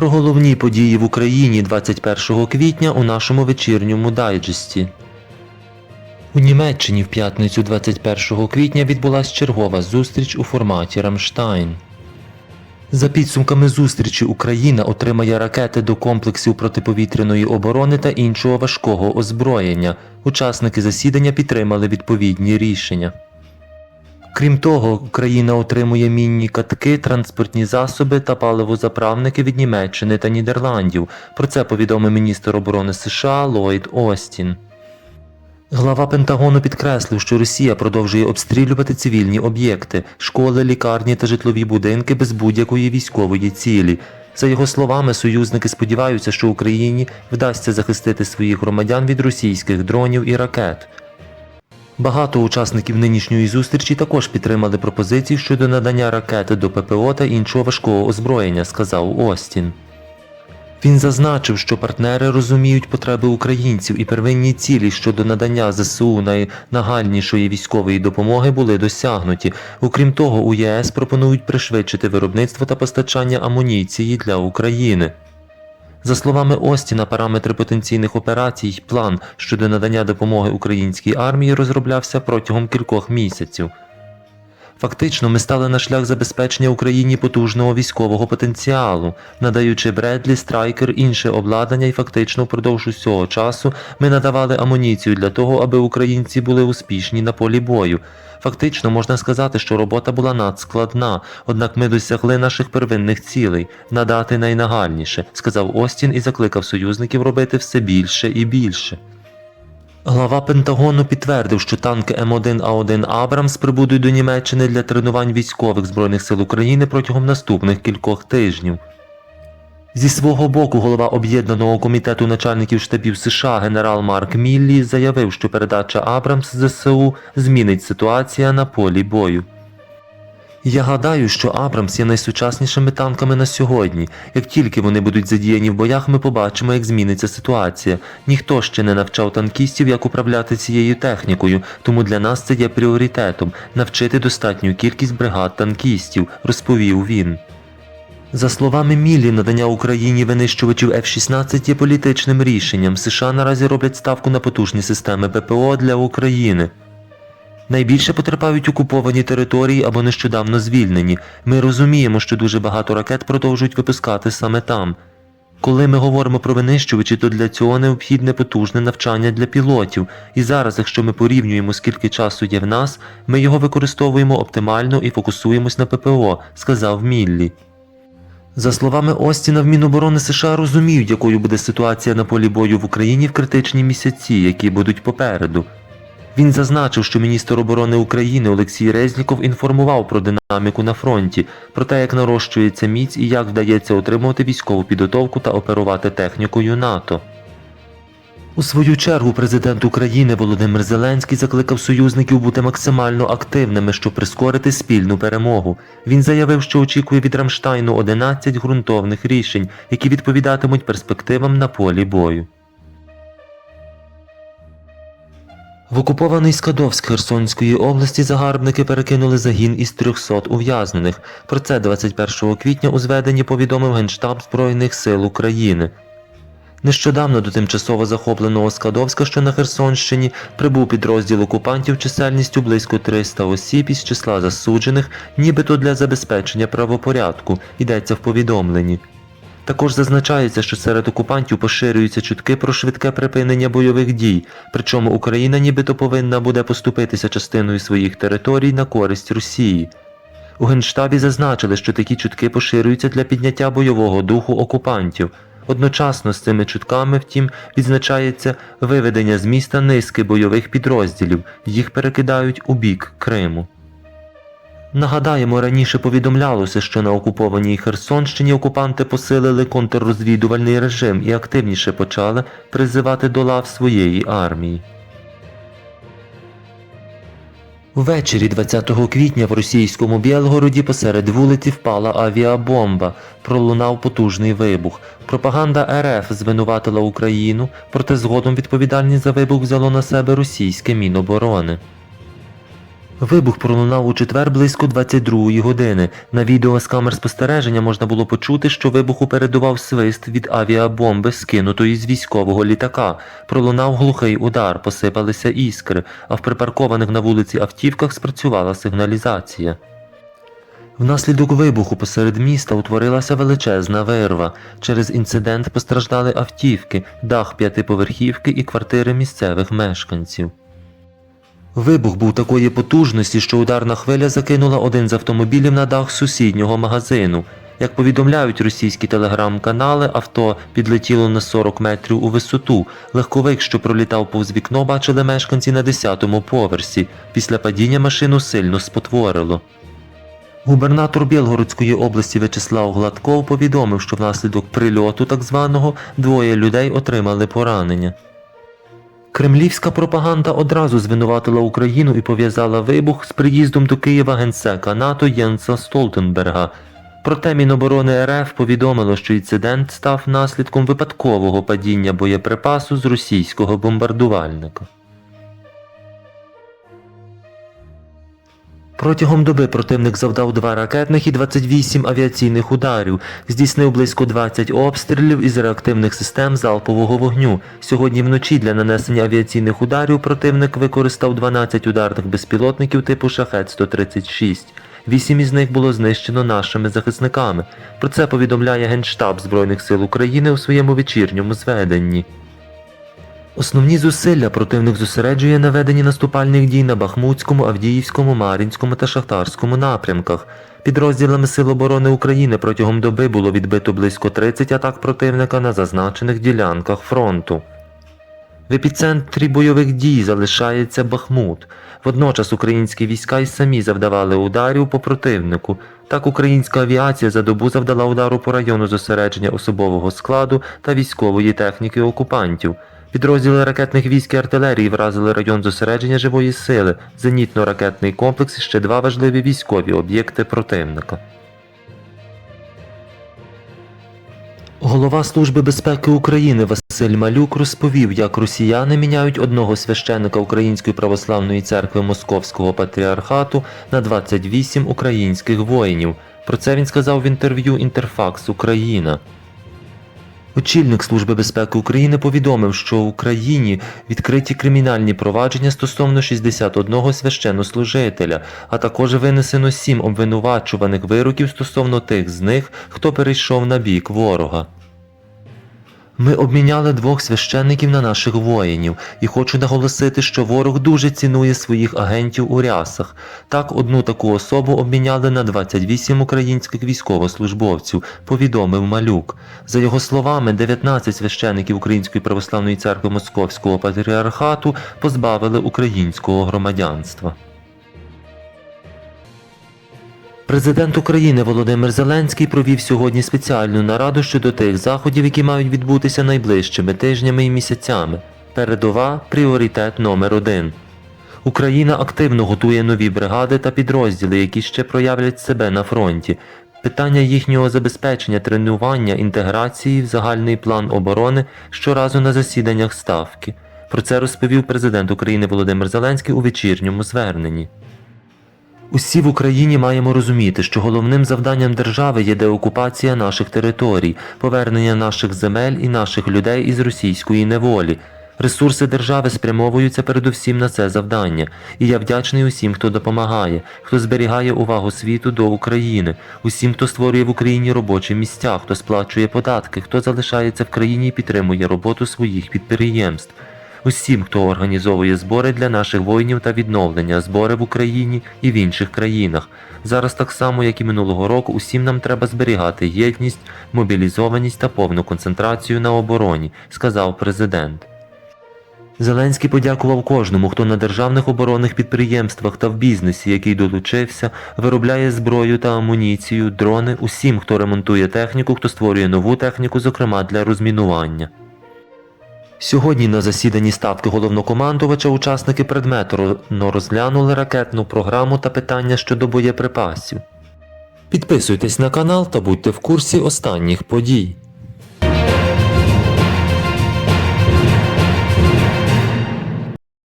Про головні події в Україні 21 квітня у нашому вечірньому дайджесті. У Німеччині в п'ятницю 21 квітня відбулася чергова зустріч у форматі Рамштайн. За підсумками зустрічі Україна отримає ракети до комплексів протиповітряної оборони та іншого важкого озброєння. Учасники засідання підтримали відповідні рішення. Крім того, Україна отримує мінні катки, транспортні засоби та паливозаправники від Німеччини та Нідерландів. Про це повідомив міністр оборони США Ллойд Остін. Глава Пентагону підкреслив, що Росія продовжує обстрілювати цивільні об'єкти, школи, лікарні та житлові будинки без будь-якої військової цілі. За його словами, союзники сподіваються, що Україні вдасться захистити своїх громадян від російських дронів і ракет. Багато учасників нинішньої зустрічі також підтримали пропозиції щодо надання ракети до ППО та іншого важкого озброєння, сказав Остін. Він зазначив, що партнери розуміють потреби українців і первинні цілі щодо надання ЗСУ найнагальнішої військової допомоги були досягнуті. Окрім того, у ЄС пропонують пришвидшити виробництво та постачання амуніції для України. За словами Остіна, параметри потенційних операцій план щодо надання допомоги українській армії розроблявся протягом кількох місяців. Фактично, ми стали на шлях забезпечення Україні потужного військового потенціалу, надаючи Бредлі, Страйкер, інше обладнання, і фактично впродовж усього часу ми надавали амуніцію для того, аби українці були успішні на полі бою. Фактично можна сказати, що робота була надскладна, однак ми досягли наших первинних цілей надати найнагальніше, сказав Остін і закликав союзників робити все більше і більше. Глава Пентагону підтвердив, що танки М1А1 Абрамс прибудуть до Німеччини для тренувань військових збройних сил України протягом наступних кількох тижнів. Зі свого боку, голова об'єднаного комітету начальників штабів США генерал Марк Міллі заявив, що передача Абрамс ЗСУ змінить ситуація на полі бою. Я гадаю, що Абрамс є найсучаснішими танками на сьогодні. Як тільки вони будуть задіяні в боях, ми побачимо, як зміниться ситуація. Ніхто ще не навчав танкістів, як управляти цією технікою, тому для нас це є пріоритетом навчити достатню кількість бригад танкістів, розповів він. За словами Міллі, надання Україні винищувачів F-16 є політичним рішенням. США наразі роблять ставку на потужні системи ППО для України. Найбільше потерпають окуповані території або нещодавно звільнені. Ми розуміємо, що дуже багато ракет продовжують випускати саме там. Коли ми говоримо про винищувачі, то для цього необхідне потужне навчання для пілотів. І зараз, якщо ми порівнюємо, скільки часу є в нас, ми його використовуємо оптимально і фокусуємось на ППО, сказав Міллі. За словами Остіна, в Міноборони США розуміють, якою буде ситуація на полі бою в Україні в критичні місяці, які будуть попереду. Він зазначив, що міністр оборони України Олексій Резніков інформував про динаміку на фронті, про те, як нарощується міць і як вдається отримувати військову підготовку та оперувати технікою НАТО. У свою чергу президент України Володимир Зеленський закликав союзників бути максимально активними, щоб прискорити спільну перемогу. Він заявив, що очікує від Рамштайну 11 ґрунтовних рішень, які відповідатимуть перспективам на полі бою. В окупований Скадовськ Херсонської області загарбники перекинули загін із 300 ув'язнених. Про це 21 квітня у зведенні повідомив Генштаб Збройних сил України. Нещодавно до тимчасово захопленого Скадовська, що на Херсонщині, прибув підрозділ окупантів чисельністю близько 300 осіб із числа засуджених, нібито для забезпечення правопорядку, йдеться в повідомленні. Також зазначається, що серед окупантів поширюються чутки про швидке припинення бойових дій, причому Україна нібито повинна буде поступитися частиною своїх територій на користь Росії. У Генштабі зазначили, що такі чутки поширюються для підняття бойового духу окупантів. Одночасно з цими чутками, втім, відзначається виведення з міста низки бойових підрозділів, їх перекидають у бік Криму. Нагадаємо, раніше повідомлялося, що на окупованій Херсонщині окупанти посилили контррозвідувальний режим і активніше почали призивати до лав своєї армії. Ввечері 20 квітня в російському Білгороді посеред вулиці впала авіабомба, пролунав потужний вибух. Пропаганда РФ звинуватила Україну, проте згодом відповідальність за вибух взяло на себе російське Міноборони. Вибух пролунав у четвер близько 22-ї години. На відео з камер спостереження можна було почути, що вибуху передував свист від авіабомби, скинутої з військового літака. Пролунав глухий удар, посипалися іскри, а в припаркованих на вулиці автівках спрацювала сигналізація. Внаслідок вибуху посеред міста утворилася величезна вирва. Через інцидент постраждали автівки, дах п'ятиповерхівки і квартири місцевих мешканців. Вибух був такої потужності, що ударна хвиля закинула один з автомобілів на дах сусіднього магазину. Як повідомляють російські телеграм-канали, авто підлетіло на 40 метрів у висоту. Легковик, що пролітав повз вікно, бачили мешканці на 10-му поверсі. Після падіння машину сильно спотворило. Губернатор Білгородської області В'ячеслав Гладков повідомив, що внаслідок прильоту так званого двоє людей отримали поранення. Кремлівська пропаганда одразу звинуватила Україну і пов'язала вибух з приїздом до Києва генсека НАТО Єнса Столтенберга. Проте Міноборони РФ повідомило, що інцидент став наслідком випадкового падіння боєприпасу з російського бомбардувальника. Протягом доби противник завдав два ракетних і 28 авіаційних ударів, здійснив близько 20 обстрілів із реактивних систем залпового вогню. Сьогодні вночі для нанесення авіаційних ударів противник використав 12 ударних безпілотників типу Шахет-136. Вісім із них було знищено нашими захисниками. Про це повідомляє Генштаб Збройних сил України у своєму вечірньому зведенні. Основні зусилля противник зосереджує на веденні наступальних дій на Бахмутському, Авдіївському, Мар'їнському та Шахтарському напрямках. Підрозділами Сил оборони України протягом доби було відбито близько 30 атак противника на зазначених ділянках фронту. В епіцентрі бойових дій залишається Бахмут. Водночас українські війська й самі завдавали ударів по противнику. Так українська авіація за добу завдала удару по району зосередження особового складу та військової техніки окупантів. Підрозділи ракетних військ і артилерії вразили район зосередження живої сили, зенітно-ракетний комплекс і ще два важливі військові об'єкти противника. Голова Служби безпеки України Василь Малюк розповів, як росіяни міняють одного священика Української православної церкви Московського патріархату на 28 українських воїнів. Про це він сказав в інтерв'ю Інтерфакс Україна. Очільник Служби безпеки України повідомив, що в Україні відкриті кримінальні провадження стосовно 61 священнослужителя, а також винесено 7 обвинувачуваних вироків стосовно тих з них, хто перейшов на бік ворога. Ми обміняли двох священників на наших воїнів, і хочу наголосити, що ворог дуже цінує своїх агентів у рясах. Так, одну таку особу обміняли на 28 українських військовослужбовців, повідомив Малюк. За його словами, 19 священиків Української православної церкви Московського патріархату позбавили українського громадянства. Президент України Володимир Зеленський провів сьогодні спеціальну нараду щодо тих заходів, які мають відбутися найближчими тижнями і місяцями. Передова пріоритет номер один. Україна активно готує нові бригади та підрозділи, які ще проявлять себе на фронті. Питання їхнього забезпечення, тренування, інтеграції в загальний план оборони щоразу на засіданнях ставки. Про це розповів президент України Володимир Зеленський у вечірньому зверненні. Усі в Україні маємо розуміти, що головним завданням держави є деокупація наших територій, повернення наших земель і наших людей із російської неволі. Ресурси держави спрямовуються передусім на це завдання, і я вдячний усім, хто допомагає, хто зберігає увагу світу до України, усім, хто створює в Україні робочі місця, хто сплачує податки, хто залишається в країні і підтримує роботу своїх підприємств. Усім, хто організовує збори для наших воїнів та відновлення, збори в Україні і в інших країнах. Зараз так само, як і минулого року, усім нам треба зберігати єдність, мобілізованість та повну концентрацію на обороні, сказав президент. Зеленський подякував кожному, хто на державних оборонних підприємствах та в бізнесі, який долучився, виробляє зброю та амуніцію, дрони, усім, хто ремонтує техніку, хто створює нову техніку, зокрема для розмінування. Сьогодні на засіданні ставки головнокомандувача учасники предметно розглянули ракетну програму та питання щодо боєприпасів. Підписуйтесь на канал та будьте в курсі останніх подій.